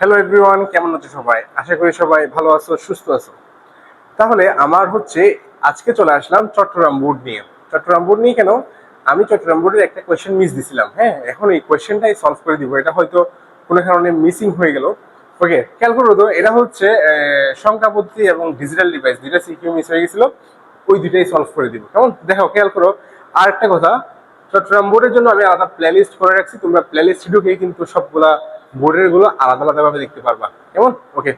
Hello everyone কেমন আছো সবাই? আশা করি সবাই ভালো আছো, সুস্থ আছো। তাহলে আমার হচ্ছে আজকে চলে আসলাম চট্টগ্রাম বোর্ড নিয়ে। চট্টগ্রাম বোর্ড নিয়ে কেন? আমি চট্টগ্রাম বোর্ডের একটা কোয়েশ্চেন মিস দিছিলাম হ্যাঁ? এখন এই কোয়েশ্চেনটাই সলভ করে দিব। এটা হয়তো কোনো কারণে মিসিং হয়ে গেল। ওকে খেয়াল করব তো, এটা হচ্ছে সংখ্যা পদ্ধতি এবং ডিজিটাল ডিভাইস দুইটা সিকিউ মিস হয়ে গেছিল। ওই দুইটাই সলভ করে দিব। কেমন? দেখো, খেয়াল করো আর একটা কথা, চট্টগ্রাম বোর্ডের জন্য আমি আলাদা প্লেলিস্ট করে রাখছি। তোমরা প্লেলিস্ট ঢুকে কিন্তু সবগুলা বোর্ডেরগুলো আলাদা আলাদা ভাবে দেখতে পারবা। কেমন? ওকে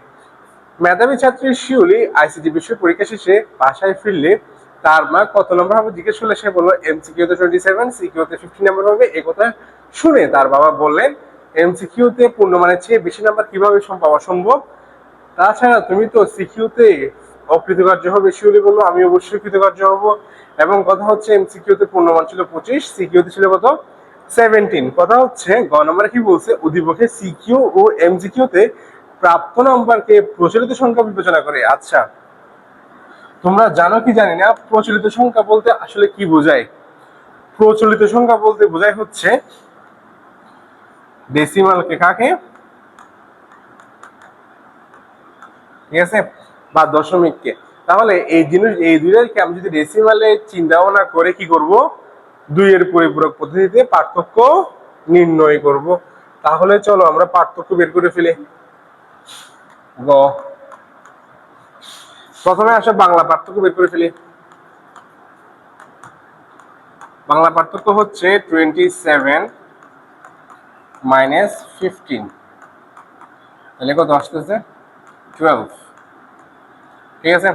মেধাবী ছাত্রী শিউলি আইসিটি বিষয় পরীক্ষা শেষে বাসায় ফিরলে তার মা কত নম্বর হবে জিজ্ঞেস করলে সে বলল এমসিকিউ তে টোয়েন্টি সেভেন সিকিউ তে ফিফটি নাম্বার হবে। এই কথা শুনে তার বাবা বললেন এমসিকিউ তে পূর্ণমানের চেয়ে বেশি নাম্বার কীভাবে পাওয়া সম্ভব? তাছাড়া তুমি তো সিকিউতে অকৃতকার্য হবে, শিউলি বলল, আমি অবশ্যই কৃতকার্য হব। এবং কথা হচ্ছে এমসিকিউতে পূর্ণমান ছিল পঁচিশ সিকিউতে ছিল কত? সেভেন্টিন কথা হচ্ছে, গ নম্বরে কি বলছে? উদ্দীপকে সিকিউ ও এমসিকিউতে প্রাপ্ত নম্বরকে প্রচলিত সংখ্যা বিবেচনা করে। আচ্ছা তোমরা জানো কি জানি না? প্রচলিত সংখ্যা বলতে আসলে কি বোঝায়? প্রচলিত সংখ্যা বলতে বোঝায় হচ্ছে ডেসিমালকে কাকে? ঠিক আছে? বা দশমিককে। তাহলে এই জিনিস, এই দুইটাকে আমি যদি ডেসিমালে চিন্তা ভাবনা করে কি করব? দুইয়ের পরিপূরক পদ্ধতিতে পার্থক্য নির্ণয় করব। তাহলে চলো আমরা পার্থক্য বের করে ফেলি। গ। প্রথমে আসে বাংলা পার্থক্য বের করে ফেলি। বাংলা পার্থক্য হচ্ছে টোয়েন্টি সেভেন মাইনাস ফিফটিন তাহলে কত আসতেছে? টুয়েলভ ঠিক আছে?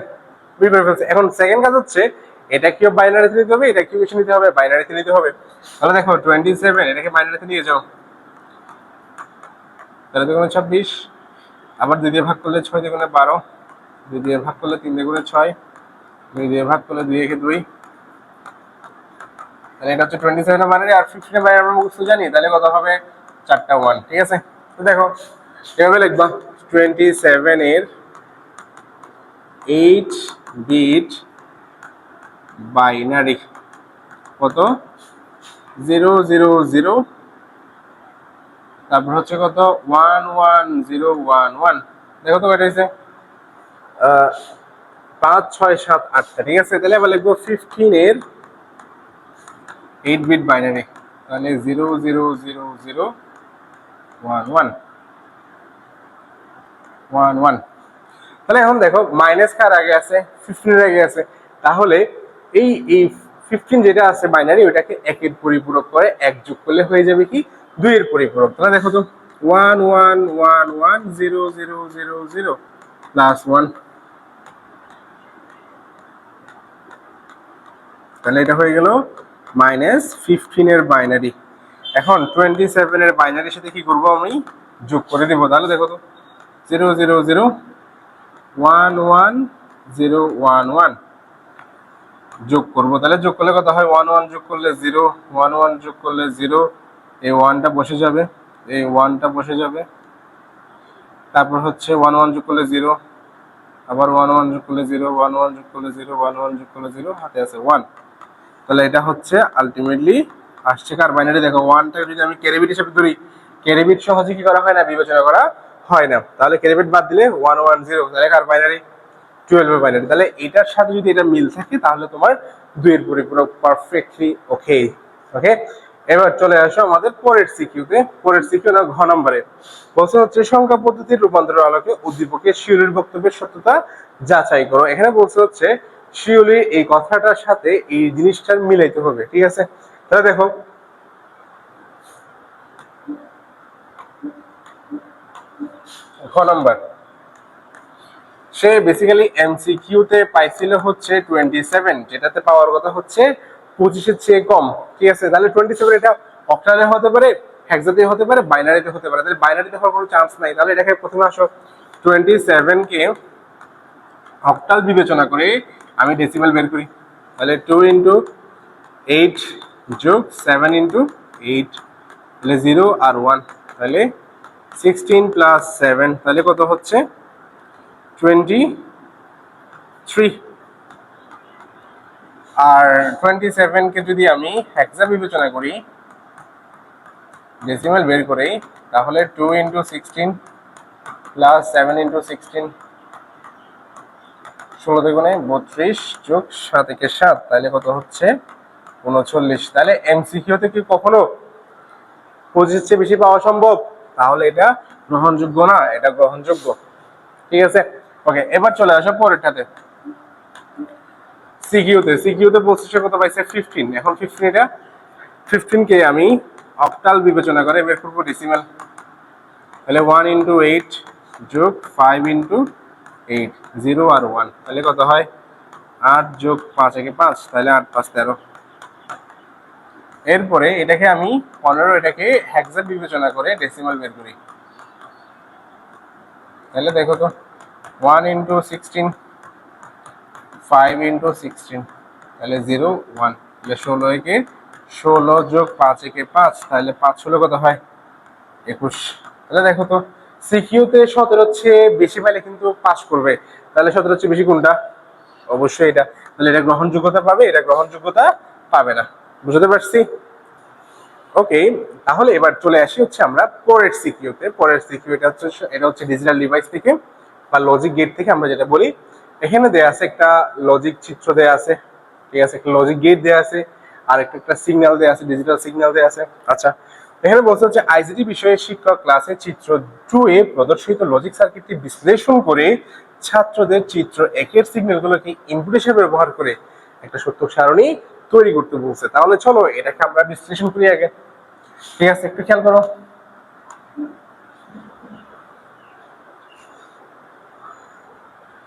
এখন সেকেন্ড কাজ হচ্ছে এটা কিও বাইনারিতে নিতে হবে? এটা কিও নিতে হবে? বাইনারিতে নিতে হবে। তাহলে দেখো টোয়েন্টি সেভেন এটাকে বাইনারিতে নিয়ে যাও। তাহলে দেখুন ছাব্বিশ। আবার দুই দিয়ে ভাগ করলে ছয় দ্বিগুণে বারো। দুই দিয়ে ভাগ করলে তিন দ্বিগুণে ছয়। দুই দিয়ে ভাগ করলে দুই একে দুই। তাহলে এটা হচ্ছে টোয়েন্টি সেভেন বাইনারি আর ফিফটিন বাইনারি আমরা মুখস্থ জানি। তাহলে কত হবে? চারটা ওয়ান ঠিক আছে? তো দেখো এভাবে লিখবা? টোয়েন্টি সেভেন এর এইট বিট বাইনারি। কত? Zero zero zero. তারপর হচ্ছে কত? One one, zero, one one. দেখো তো কয়টা হয়েছে? পাঁচ, ছয়, সাত, আটটা। ঠিক আছে? তাহলে আবার লিখব ফিফটিন এর এইট বিট বাইনারি। তাহলে zero zero zero zero, one one. One one. তাহলে এখন দেখো মাইনাস কার আগে আছে? ফিফটিনের আগে আছে। তাহলে এই এই ফিফটিন যেটা আছে বাইনারি ওটাকে একের পরিপূরক করে এক যোগ করলে হয়ে যাবে কি? দুইয়ের পরিপূরক। তাহলে দেখো তো one one one one zero zero zero zero plus one তাহলে এটা হয়ে গেল মাইনাস ফিফটিনের বাইনারি এখন টোয়েন্টি সেভেনের বাইনারির সাথে কি করব আমি? যোগ করে দেবো। তাহলে দেখো তো zero zero zero one one zero one one যোগ করব। তাহলে যোগ করলে কত হয়? ওয়ান ওয়ান যোগ করলে জিরো ওয়ান ওয়ান যোগ করলে জিরো এই ওয়ানটা বসে যাবে। এই ওয়ানটা বসে যাবে। তারপর হচ্ছে ওয়ান ওয়ান যোগ করলে জিরো আবার ওয়ান ওয়ান যোগ করলে জিরো ওয়ান ওয়ান যোগ করলে জিরো ওয়ান ওয়ান যোগ করলে জিরো হাতে আছে ওয়ান তাহলে এটা হচ্ছে আলটিমেটলি আসছে কার? বাইনারি দেখো ওয়ানটাকে যদি আমি ক্যারিবিট হিসেবে ধরি ক্যারিবিট সহজে কি করা হয় না? বিবেচনা করা হয় না। তাহলে ক্যারিবিট বাদ দিলে ওয়ান ওয়ান জিরো তাহলে কার? বাইনারি তাহলে এটার সাথে যদি এটা মিল থাকে, তাহলে তোমার দুইয়ের পরিপূরক পারফেক্টলি ওকে ওকে এবার চলে আসো আমাদের পরের সিকিউতে পরের সিকিউ না ঘ নম্বরে। বলছে হচ্ছে, সংখ্যা পদ্ধতির রূপান্তরের আলোকে উদ্দীপকের শিউলির বক্তব্যের সত্যতা যাচাই করো। এখানে বলছে হচ্ছে, শিউলি এই কথাটার সাথে এই জিনিসটার মিলাইতে হবে, ঠিক আছে? তাহলে দেখো খ নম্বর। সে বেসিক্যালি এমসিকিউ তে পাইছিল হচ্ছে টোয়েন্টি সেভেন যেটাতে পাওয়ার কথা হচ্ছে পঁচিশের চেয়ে কম। ঠিক আছে? তাহলে টোয়েন্টি সেভেন এটা অক্টালে হতে পারে হ্যাক্সাতে হতে পারে বাইনারিতে হতে পারে। তাহলে বাইনারিতে হওয়ার কোনো চান্স নাই। তাহলে এটাকে প্রথমে আসো। টোয়েন্টি সেভেন কে অক্টাল বিবেচনা করে আমি ডেসিমেল বের করি। তাহলে টু ইন্টু এইট যোগ সেভেন ইন্টু এইট তাহলে জিরো আর ওয়ান তাহলে সিক্সটিন প্লাস সেভেন তাহলে কত হচ্ছে? টোয়েন্টি থ্রি আর টোয়েন্টি সেভেনকে যদি আমি হেক্সা বিবেচনা করি ডেসিমেল বের করি তাহলে two into sixteen plus seven into sixteen ষোলো দুগুণে বত্রিশ যোগ সাত একে সাত, তাহলে কত হচ্ছে? উনচল্লিশ। তাহলে এমসিকিউতে কি কখনো পঁচিশ চেয়ে বেশি পাওয়া সম্ভব? তাহলে এটা গ্রহণযোগ্য না, এটা গ্রহণযোগ্য। ঠিক আছে? ওকে এবার চলে আসো পরেরটাতে। সিকিউতে সিকিউতে পঁচিশে কত পাইছে? ফিফটিন এখন ফিফটিন এটা? ফিফটিন কে আমি অক্টাল বিবেচনা করে বের করব ডেসিমাল তাহলে ওয়ান ইন্টু এইট যোগ ফাইভ ইন্টু এইট জিরো আর ওয়ান তাহলে কত হয়? আট যোগ পাঁচ একে পাঁচ, তাহলে আট পাঁচ তেরো। এরপরে এটাকে আমি পনেরো, এটাকে হ্যাকজা বিবেচনা করে ডেসিমাল বের করি। তাহলে দেখো তো। One into sixteen, five into sixteen, তাহলে জিরো, ওয়ান। তাহলে ষোলো একে ষোলো যোগ পাঁচ একে পাঁচ, তাহলে পাঁচ ষোলো কত হয়? একুশ। তাহলে দেখো তো সিকিউতে সতেরো হচ্ছে বেশি পাইলে কিন্তু পাস করবে। তাহলে সতেরো হচ্ছে বেশি কোনটা? অবশ্যই এটা। তাহলে এটা গ্রহণযোগ্যতা পাবে, এটা গ্রহণযোগ্যতা পাবে না। বুঝতে পারছি? ওকে তাহলে এবার চলে আসি হচ্ছে আমরা পরের সিকিউতে পরের সিকিউ এটা হচ্ছে এটা হচ্ছে ডিজিটাল ডিভাইস থেকে। বা লজিক গেট থেকে আমরা যেটা বলি, এখানে দেয়া আছে একটা লজিক চিত্র দেয়া আছে, ঠিক আছে? একটা লজিক গেট দেয়া আছে, আর একটা একটা সিগন্যাল দেয়া আছে ডিজিটাল সিগন্যাল দেয়া আছে। আচ্ছা এখানে বলছে হচ্ছে আইসিটি বিষয়ে শিক্ষক ক্লাসে চিত্র টু এ প্রদর্শিত লজিক সার্কিটটি বিশ্লেষণ করে ছাত্রদের চিত্র একের সিগন্যালগুলোকে ইনপুট হিসেবে ব্যবহার করে একটা সত্য সারণী তৈরি করতে বলছে। তাহলে চলো এটাকে আমরা বিশ্লেষণ করি আগে। ঠিক আছে, একটু খেয়াল করো।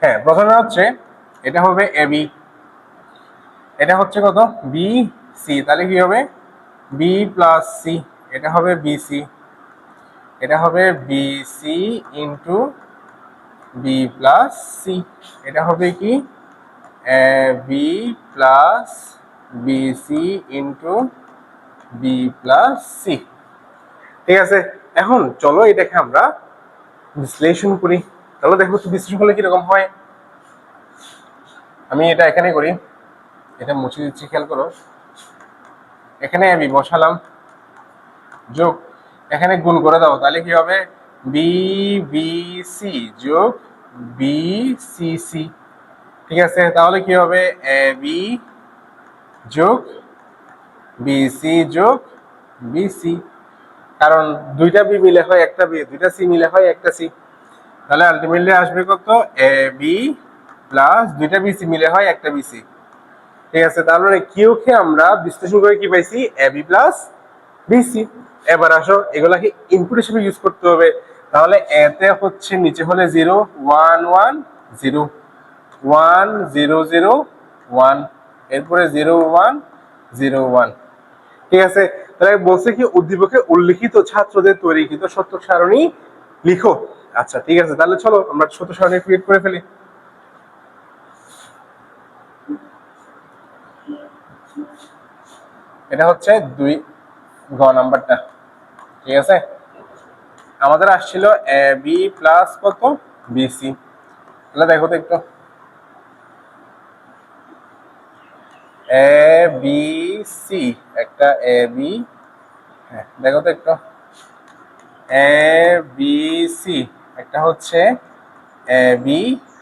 হ্যাঁ প্রথমে হচ্ছে এটা হবে এ বি এটা হচ্ছে কত? বি সি তাহলে কি হবে? বি প্লাস সি এটা হবে বিসি এটা হবে B BC into B plus C এটা হবে কি? A B plus B BC into B plus C ঠিক আছে? এখন চলো এটাকে আমরা বিশ্লেষণ করি। তাহলে দেখব তো বিশ্লেষণ কীরকম হয়। আমি এটা এখানে করি। এটা মুছে দিচ্ছি, খেয়াল করো। এখানে আমি বসালাম। যোগ, এখানে গুণ করে দাও। তাহলে কি হবে? বি বি সি যোগ বি সি সি ঠিক আছে? তাহলে কি হবে? এ বি যোগ বিসি যোগ বিসি কারণ দুইটা বি মিলে হয়, একটা বি দুইটা সি মিলে হয়, একটা সি তাহলে আলটিমেটলি আসবে কত? এ বি প্লাস দুইটা বিসি মিলে হয় একটা বিসি ঠিক আছে তার মানে কিউকে আমরা বিশ্লেষণ করে কি পাইছি? এ বি প্লাস বিসি এবার আসো, এগুলাকে ইনপুট হিসেবে ইউজ করতে হবে। তাহলে এতে হচ্ছে নিচে হলে zero one one zero one zero zero one এরপরে জিরো ওয়ান জিরো ওয়ান ঠিক আছে, তাহলে বলছে কি উদ্দীপকে উল্লিখিত ছাত্রদের তৈরি তৈরিকৃত সত্য সারণী লিখো। আচ্ছা ঠিক আছে, তাহলে চলো, আমরা সত্য সারণী ক্রিয়েট করে ফেলি। এটা হচ্ছে দুই গ নাম্বারটা, ঠিক আছে? আমাদের আসছিল এ, বি প্লাস কত? বিসি তাহলে দেখো তো একটু। A, B, C. একটা এ, বি হ্যাঁ দেখো তো একটু। এ বি সি একটা হচ্ছে এ বি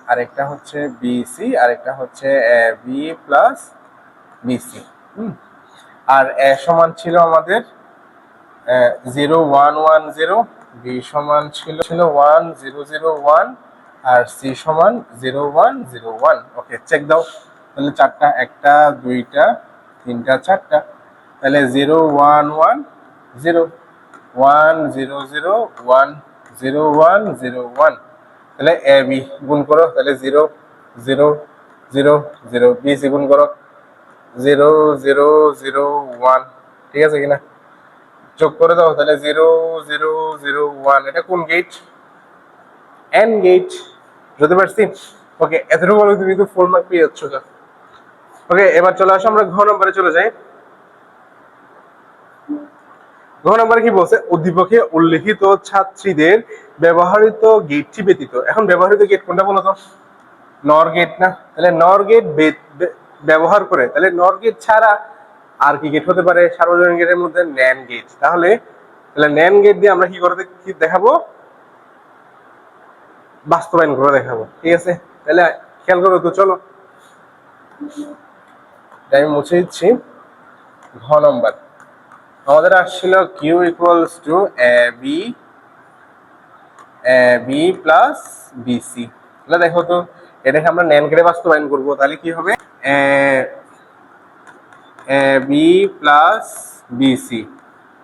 আর একটা হচ্ছে বিসি আর একটা হচ্ছে এ বি প্লাস বিসি আর এ সমান ছিল আমাদের zero one one zero B সমান ছিল ছিল ওয়ান জিরো জিরো ওয়ান আর সি সমান zero one zero one okay check দাও। তাহলে চারটা, একটা, দুইটা, তিনটা, চারটা। তাহলে zero one one zero one zero zero one zero one zero one তাহলে এ বি গুণ করো, তাহলে zero zero zero zero B C গুণ করো। জিরো জিরো জিরো ওয়ান ঠিক আছে কিনা? যোগ করে দাও, তাহলে জিরো জিরো জিরো ওয়ান এটা কোন গেট এন গেট বুঝতে পারছি? ওকে এতটুকু বলো, তুমি তো ফোর মার্ক পেয়ে যাচ্ছ ওকে এবার চলে আসো, আমরা ঘ নম্বরে চলে যাই। ঘ নম্বরে কি বলছে? উদ্দীপকে উল্লেখিত ছাত্রীদের ব্যবহৃত গেটটি ব্যতীত। এখন ব্যবহৃত গেট কোনটা না? তাহলে ব্যবহার করে, তাহলে ছাড়া আর কি গেট হতে পারে? সার্বজনীন গেটের মধ্যে ন্যান গেট। তাহলে তাহলে ন্যান গেট দিয়ে আমরা কি করতে কি দেখাবো? বাস্তবায়ন করে দেখাবো। ঠিক আছে? তাহলে খেয়াল করো তো, চলো। আমি মুছে দিচ্ছি। ঘ নম্বর। আমাদের আসছিল Q equals to A B A B plus BC তাহলে দেখো তো, এটাকে আমরা ন্যান করে বাস্তবায়ন করব। তাহলে কি হবে? A B plus BC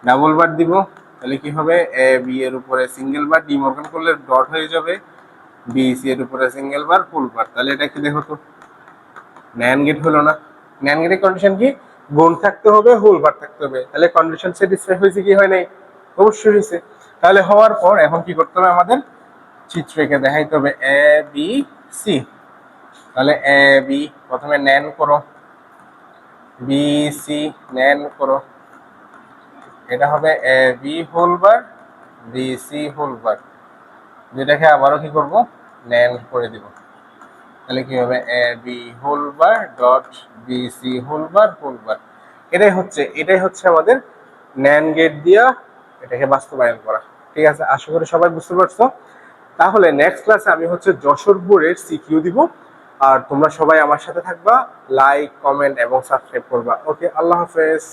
double বার দিব। তাহলে কি হবে? এ বি এর উপরে সিঙ্গেল বার ডিমর্গন করলে ডট হয়ে যাবে। বিসি এর উপরে সিঙ্গেল বার ফুল বার তাহলে এটা কি দেখো তো? ন্যান গেট হলো না। ন্যান গেটের কন্ডিশন কি? গুণ থাকতে হবে, হোল বার থাকতে হবে। তাহলে কন্ডিশন স্যাটিসফাই হয়েছে কি হয় নাই? অবশ্যই হয়েছে। তাহলে হওয়ার পর এখন কি করতে হবে আমাদের? চিত্র এঁকে দেখাইতে হবে এ বি সি তাহলে এ বি প্রথমে ন্যান করো। বি সি ন্যান করো। এটা হবে A B whole bar B C whole bar যেটাকে আবারও কি করব? ন্যান করে দিব। তাহলে কি হবে? A B whole bar dot B C whole bar whole bar এটাই হচ্ছে এটাই হচ্ছে আমাদের ন্যান গেট দিয়া এটাকে বাস্তবায়ন করা। ঠিক আছে? আশা করি সবাই বুঝতে পারছ? তাহলে নেক্সট ক্লাসে আমি হচ্ছে যশোর বোর্ডের সিকিউ দিব। আর তোমরা সবাই আমার সাথে থাকবা লাইক কমেন্ট এবং সাবস্ক্রাইব করবা। ওকে আল্লাহ হাফেজ।